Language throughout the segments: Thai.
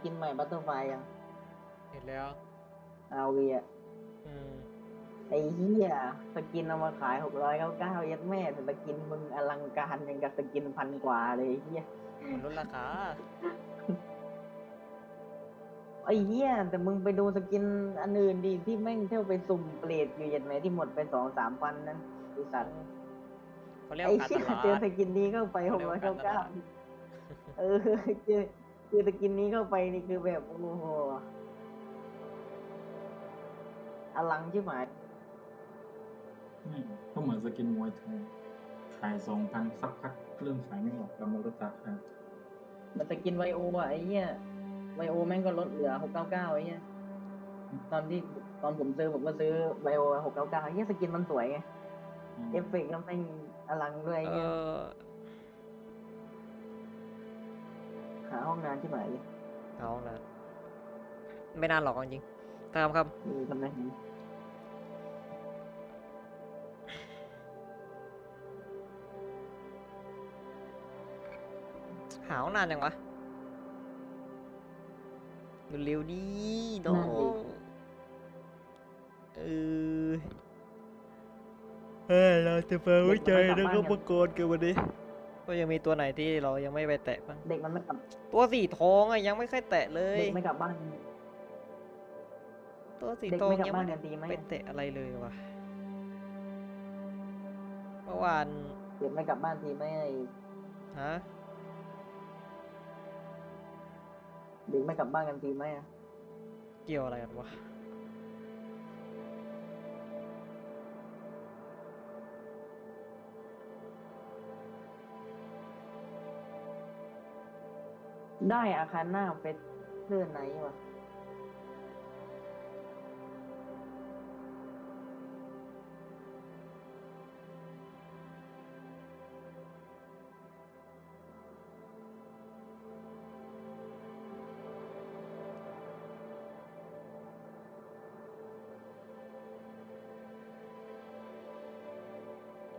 เออเอกมึงเห็นแล้วกินใหม่บัตเตอร์ไฟยังเห็นแล้วเอาเวียอืมไอ้เหี้ยสกินเอามาขายหกร้อยเก้าเก้ายัดแม่แต่สกินมึงอลังการยังกับสกินพันกว่าเลยไอ้เหี้ยมันลดราคาไอ้เหี้ยแต่มึงไปดูสกินอันอื่นดีที่แม่งเที่ยวไปสุ่มเปรตอยู่ยัดแม่ที่หมดไปสองสามพันนั้นไอ้สัตว์เขาเรียกไอ้ว่าการเหี้ยตลาเจอดสกินนี้เข้าไปหเขากเรียกร้อว่ายการเก้าตเก้าลาดเออเจอ เจอสกินนี้เข้าไปนี่คือแบบโอ้โหอลังใช่ไหมนี่ก็เหมือนสกินมวยไทยขายสองพันสักพักเริ่มขายไม่ออกแล้วมันลดราคามันสกินไวโออะไอ้เหี้ยไวโอแม่งก็ลดเหลือหกเก้าเก้าไอ้เหี้ยตอนที่ตอนผมซื้อผมก็ซื้อไวโอหกเก้าเก้าไอ้เหี้ยสกินมันสวยไงอืมเอฟเฟกต์ก็แม่งอลังด้วยไอ้เอเหี้ย อ หาห้องน้ำที่ไหนดิเอานะไม่นานหรอกเอาจริงตามครับมีทำไมหาวนานยังวะเร็วๆนี่น้องเออเฮ้ยเราจะไปวิจัยนักอุปกรณ์กันวันนี้ ก็ยังมีตัวไหนที่เรายังไม่ไปแตะบ้างเด็กมันไม่กลับตัวสีทองอะยังไม่เคยแตะเลย เด็กไม่กลับบ้าน ตัวสีเด็กทองไม่กลับยังบ้านไม่กันดีไหมไปแตะอะไรเลยวะเมื่อวานเด็กไม่กลับบ้านทีไหมไอ้ฮะเด็กไม่กลับบ้านกันทีไหมอะเกี่ยวอะไรกันวะ ได้อาคารหน้าเฟสเพื่อนไหนวะ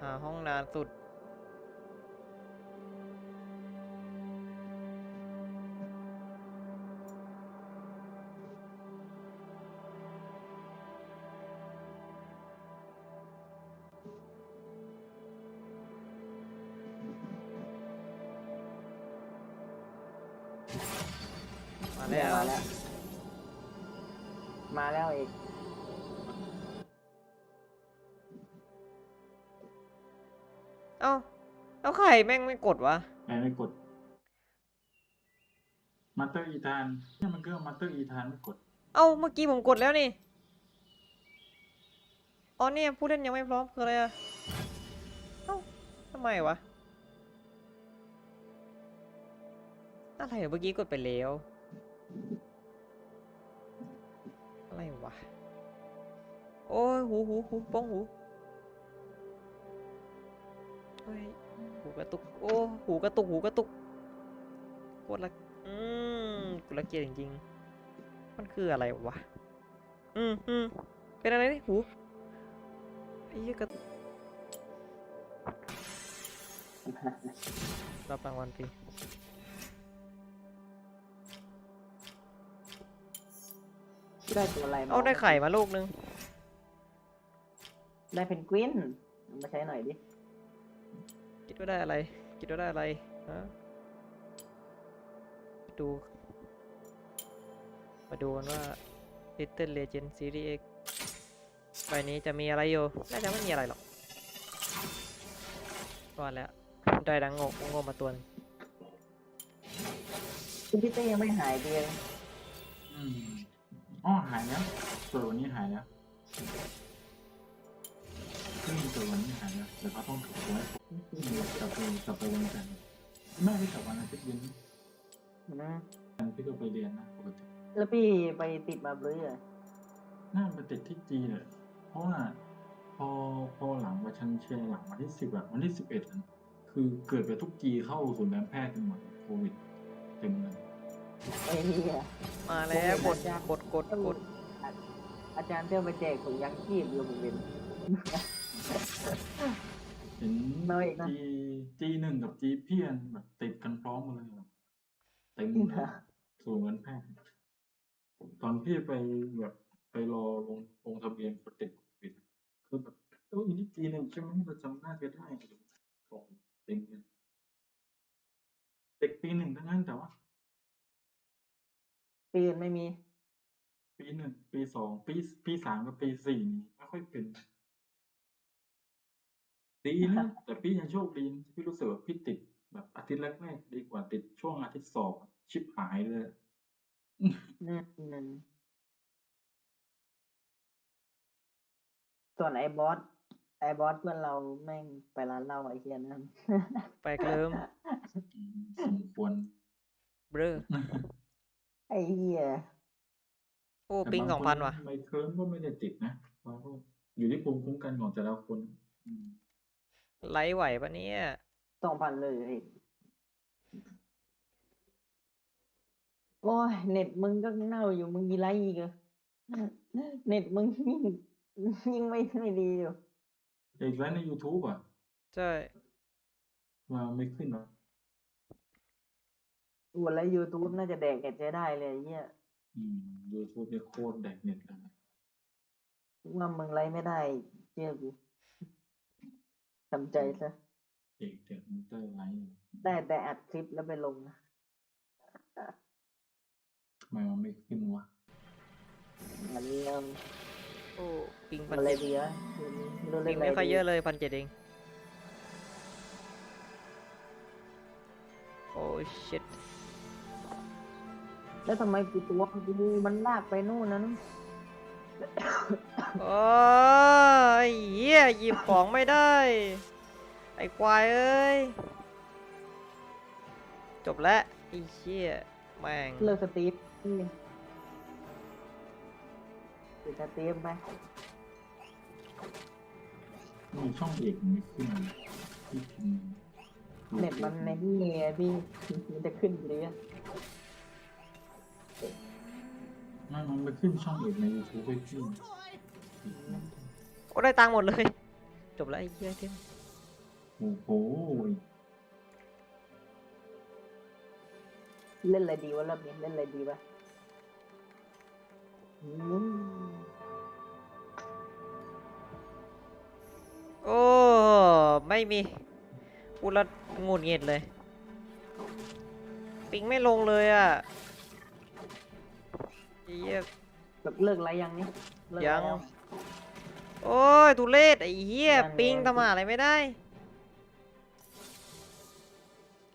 หาห้องนานสุด มาแล้วมาแล้ว มาแล้วเอกเอ้าแล้วใครแม่งไม่กดวะแอนไม่กดมาสเตอร์อีธานเนี่ยมันก็มาสเตอร์อีธานไม่กด เอ้าเมื่อกี้ผมกดแล้วนี่ อ๋อเนี่ยผู้เล่นยังไม่พร้อมคืออะไรอะเอ้าทำไมวะ อะไรอะเมื่อกี้กดไปแล้ว อะไรวะ โอ้ยหูหูหูป้องหูเฮ้ยหูกระตุก โอ้ หูกระตุก หูกระตุกโคตรละอืมกูละเกียดจริงๆ มันคืออะไรวะ อืมอืมเป็นอะไรนี่หูไอ้เหี้ยกระตุกรับรางวัลฟรี ได้ตัวอะไรมเอาได้ไข่มาลูกนึง ได้เพนกวินเอามาใช้หน่อยดิ คิดว่าได้อะไร คิดว่าได้อะไรฮะดู มาดูกันว่า Little Legend Series X ใบนี้จะมีอะไรอยู่น่าจะไม่มีอะไรหรอกก่อนแล้ว ได้ดังโงกโง่มาตัวหนึงคุณพี่เต้ยังไม่หายดีเลยอืม อ๋อหายแล้วตัววันนี้หายแล้วซึ่งตัววันนี้หายแล้วแต่เขาต้องถูกไว้กลับไปกลับไปวันจันทร์แม่ที่กลับวันอาทิตย์เย็นนะวันพี่ก็ไปเรียนนะปกติแล้วพี่ไปติดมาหรือยังน่ามันติดที่จีนเลยเพราะว่าพอพอหลังวันชันเชียงหลังวันที่สิบอะวันที่สิบเอ็ดคือเกิดไปทุกจีเข้าศูนย์การแพทย์กันหมดโควิดเต็มเลย ไอ้เหี้ยมาแล้วกดโอ้ยกดกดกดอาจารย์เที่ยวไปแจกถุงยางชีพอยู่ผมเป็น เห็นน้อยนะ จีจีหนึ่งกับจีเพียนแบบติดกันพร้อมกันเลยแบบเต็มเลยศูนย์การแพทย์ตอนพี่ไปแบบไปรอลงลงทะเบียนคนติดโควิดคือแบบเอออันนี้ปีหนึ่งใช่ไหมเราจำหน้าจะได้ตรงเต็มเลยเด็กปีหนึ่งทั้งนั้นแต่ว่า ปีอื่นไม่มี ปีหนึ่ง ปีสอง ปี ปีสามกับปีสี่นี่ไม่ค่อยเป็น ดีนะ แต่พี่ยังโชคดีนะที่พี่รู้สึกว่าพี่ติดแบบอาทิตย์แรกๆดีกว่าติดช่วงอาทิตย์สองชิบหายเลย อืมอืมส่วนไอ้บอสไอ้บอสเพื่อนเราแม่งไปร้านเหล้าไอ้เฮียนั่นไปเริ่มอืมสมควร เบลอ ไอ้เฮียโอ้แต่ปิงบาสองคพันว่ะ ไมเคิร์มก็ไม่ได้ติดนะเราก็อยู่ที่ภูมิคุ้มกันของแต่ละคนอืมไลฟ์ไหวปะเนี่ย สองพันเลยโอ้ยเน็ตมึงก็เน่าอยู่มึงยีไรอีกเหรอเน็ตมึงยิ่งยิ่งไม่ไม่ดีอยู่ แต่อีกแล้วใน YouTube อะใช่ มาไม่ขึ้นหรออว ดแล้วยูทูบน่าจะแดกเน็ตใช้ได้เลยไอ้เฮียอืม YouTube เนี่ยโคตรแดกเน็ตเลยว่ามึงไลฟ์ไม่ได้เชื่อกูทำใจซะ เด็กเด็กมันเตอร์ไลท์ได้แต่อัดคลิปแล้วไปลงนะทำไมมันไม่ขึ้นวะมันเริ่มโอ้ปิงพัมันนอะไรเจ็ดดีวะไม่รู้ปิเล่งนอะไรไม่ค่อยดีเยอะเลยพันเจ็ดเอง โอ้ชิต แล้วทำไมกูตัวกูมันลากไปนู่นนะนู่นโอ้ยเหี้ยหยิบของไม่ได้ ไอ้ควายเอ้ย จบแล้วไอ้เชี่ยแม่งเลิกสตรีมนี่ปิดสตรีมไปมีช่องเอกมันไม่ขึ้นเลยที่พิมพ์เน็ตมันในนี่ไงพี่มันจะขึ้นอยู่ดีอะ ไม่มันไปขึ้นช่องเอกใน YouTube ให้พี่โอ้ได้ตังค์หมดเลย จบแล้วไอ้เหี้ยเท่โอ้โหเล่นอะไรดีวะรอบนี้เล่นอะไรดีวะอืมโอ้ ไม่มีพูดแล้วหงุดหงิดเลย ปิงไม่ลงเลยอะ ไอ้เหี้ยแบบเลิกอะไรยังนี่เลิกยัง แล้ว โอ้ยทุเรศไอ้เหี้ยนั่นไง ปิงทำอะไรไม่ได้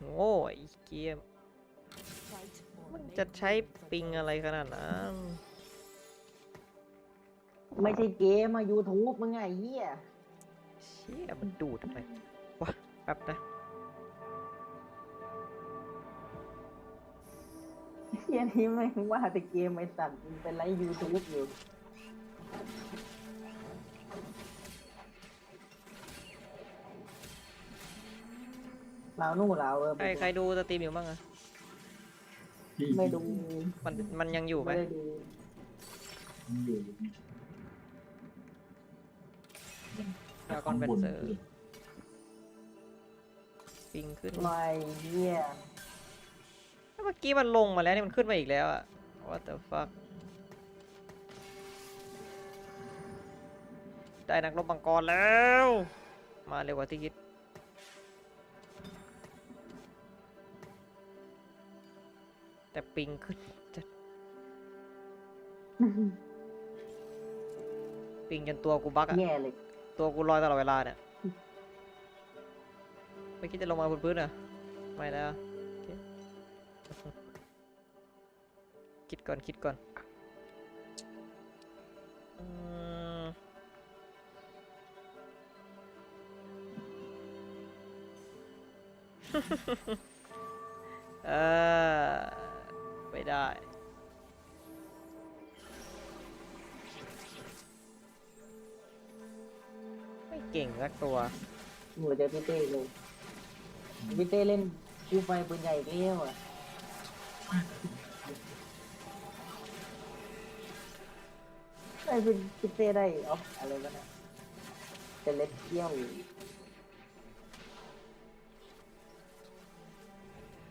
โง่ไอ้เกียมมันจะใช้ปิงอะไรขนาดนั้นไม่ใช่เกมมายูทูบมึงไงไอ้เฮียเชี่ยมันดูดอะไรวะแป๊บนะ เฮียนี่แม่งว่าแต่เกมไอ้สัตว์มึงเป็นไรยูทูบอยู่ เรานู่นเราเออใครใครดูสตรีมอยู่บ้างอะพี่ไม่ดูมันมันยังอยู่ไหมไม่ได้ดูมันอยู่ดากอนเป็นเซอร์ปิงขึ้นไม่เฮียแล้วเมื่อกี้มันลงมาแล้วนี่มันขึ้นมาอีกแล้วอะ what the fuck ได้นักรบมังกรแล้ว มาเร็วกว่าที่คิดแต่ปิงขึ้นจะปิงจนตัวกูบักอะแย่เลย ตัวกูลอยตลอดเวลาเนี่ย ไม่คิดจะลงมาบนพื้นเหรอะไม่แล้ว ก่อนคิดก่อนเออไม่ได้ ไม่เก่งสักตัวหนูเจอพี่เต้เลยพี่เต้เล่นคูไฟปืนใหญ่อีกเลี้ยวอะ ไอ้พี่พี่เต้ได้ออฟอะไรวะนะเป็นเล็ดเที่ยว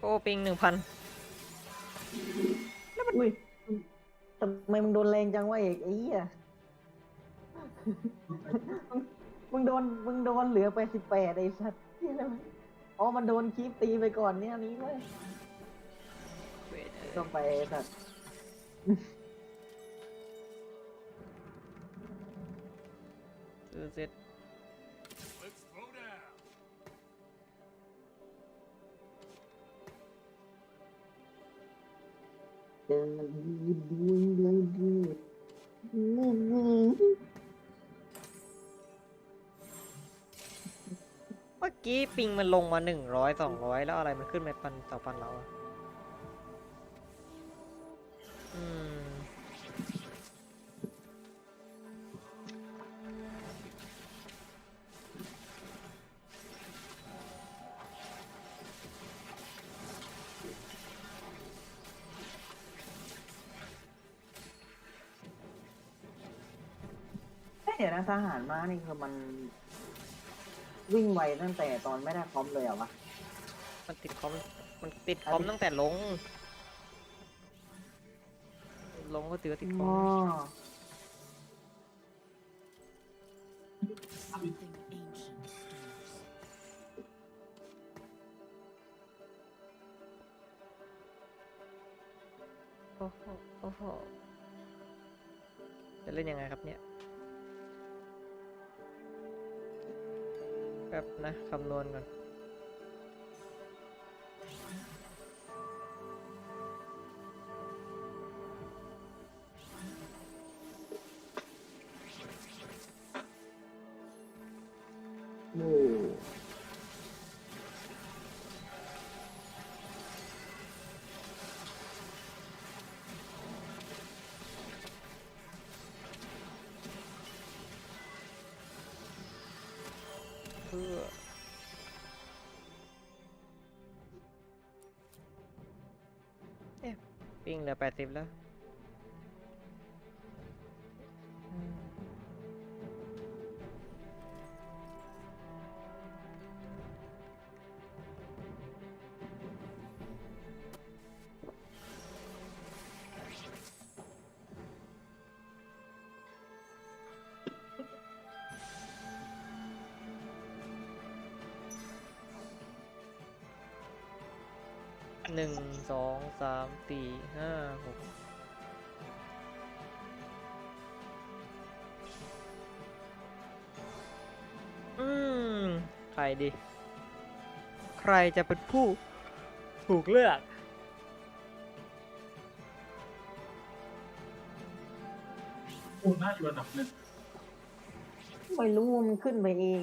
โอ้ปิงหนึ่งพันอุ้ยทำไมมึงโดนแรงจังวะเอกไอ้เหี้ยมึงโดนมึงโดนเหลือไปสิบแปดไอ้สัตว์เหี้ยอะไรวะอ๋อมันโดนคีปตีไปก่อนเนี่ยนี้เว้ยเวทเอ้ยต้องไปไอ้สัตว์ ซื้อเสร็จ Let's throw down. เดินดูดูดูดูดูเมื่อกี้ปิงมันลงมาหนึ่งร้อยสองร้อยแล้วอะไรมันขึ้นไปพันต่อพันเราอะอืม ทหารม้านี่คือมันวิ่งไวตั้งแต่ตอนไม่ได้พร้อมเลยเหรอวะ มันติดคอม มันติดคอมตั้งแต่ลง ลงก็ถือว่าติดคออ๋อม Something ancient stirs. โอ้โหโอ้โหจะเล่นยังไงครับเนี่ย ป๊บนะคำนวณก่อนโอ้ะปิ้งเหลือแปดสิบแล้ว หนึ่งสองสามสี่ห้าหกอืม ใครดี ใครจะเป็นผู้ถูกเลือกโอ้น่าอยู่อันดับหนึ่งไม่รู้มันขึ้นไปเอง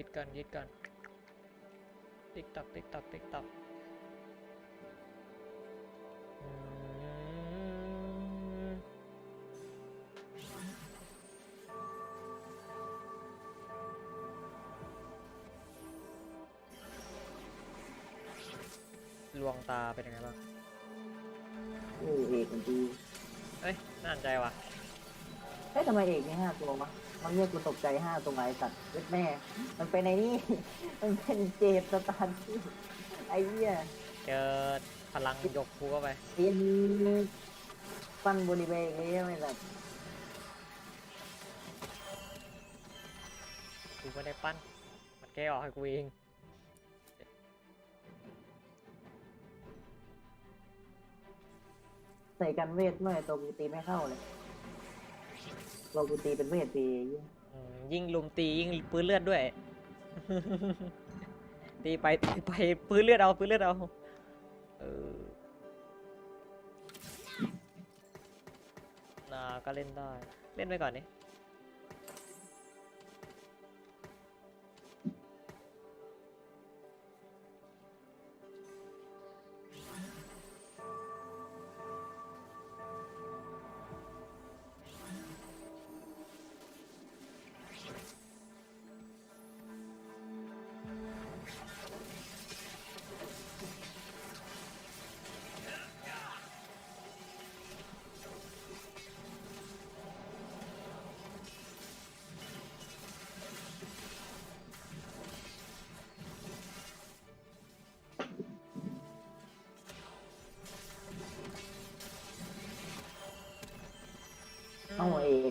คิดก่อนคิดก่อนคิดก่อนติ๊กตักติ๊กตักติ๊กตักอืมลวงตาเป็นยังไงบ้างโอ้เอกมันดีเอ้ยน่าสนใจว่ะเฮ้ยทำไมเอกมีห้าตัววะ มันเรียกกูตกใจห้าตัวไอ้สัตว์เล็ดแม่ มันเป็นไอ้นี่ มันเป็นเจดสตาร์ที่ไอ้เหี้ยเจอพลังยกภูเข้าไปเรียนปั้นบริเวณนี้ไม่แบบกูไม่ได้ปั้น มันแก้ออกให้กูเองใส่กันเวทเมื่อไหร่ตัวกูตีไม่เข้าเลย ตัวกูตีเป็นเวทตีไอ้เหี้ยอืมยิ่งลุมตียิ่งปืนเลือดด้วย ตีไปตีไปปืนเลือดเอาปืนเลือดเอาเออนาก็เล่นได้ เล่นไปก่อนนี่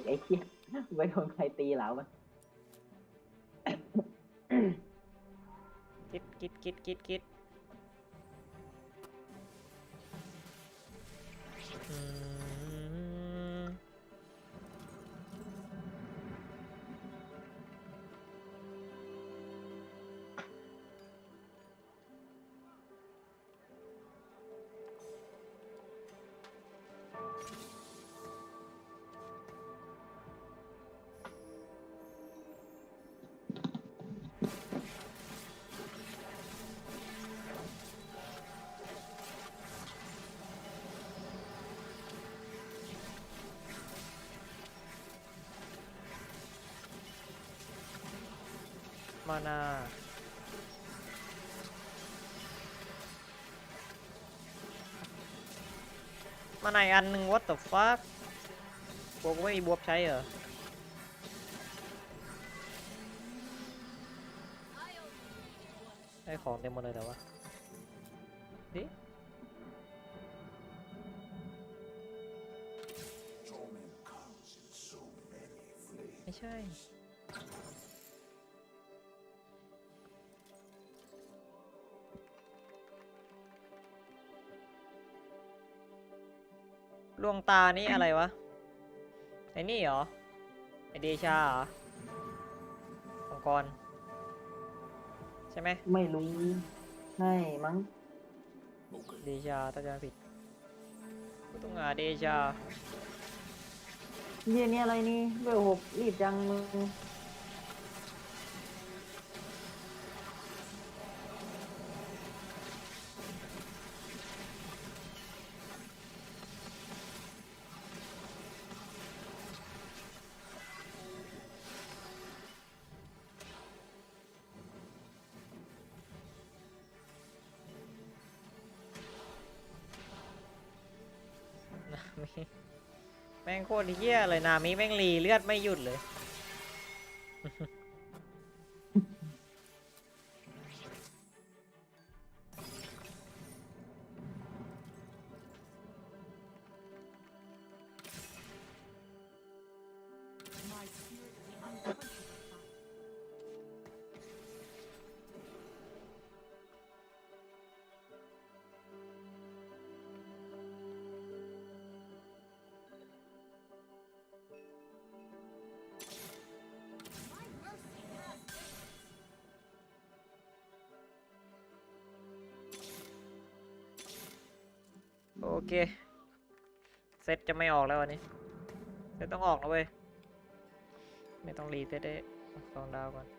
ไอ้เหี้ยไว้โดนใครตีเหลาปะคิดคิดคิดคิดคิดอืม มานามาในอันหนึ่ง what the fuck บวกไม่มีบวบใช้เหรอได้ของเต็มหมดเลยแต่ว่าดิไม่ใช่ ลวงตานี่อะไรวะ ไอ้นี่เหรอ ไอเดชาเหรอมังกร ใช่ไหมไม่รู้ใช่มั้งเดชาถ้าจะไม่ผิดกูต้องหาเดชาเหี้ยนี่อะไรนี่เบลหกรีบจังมึง แม่งโคตรเหี้ยเลยนามิแม่งรีเลือดไม่หยุดเลย เค เซตจะไม่ออกแล้ววันนี้ เซตต้องออกแล้วเว้ย ไม่ต้องรีเซตได้สองดาวก่อน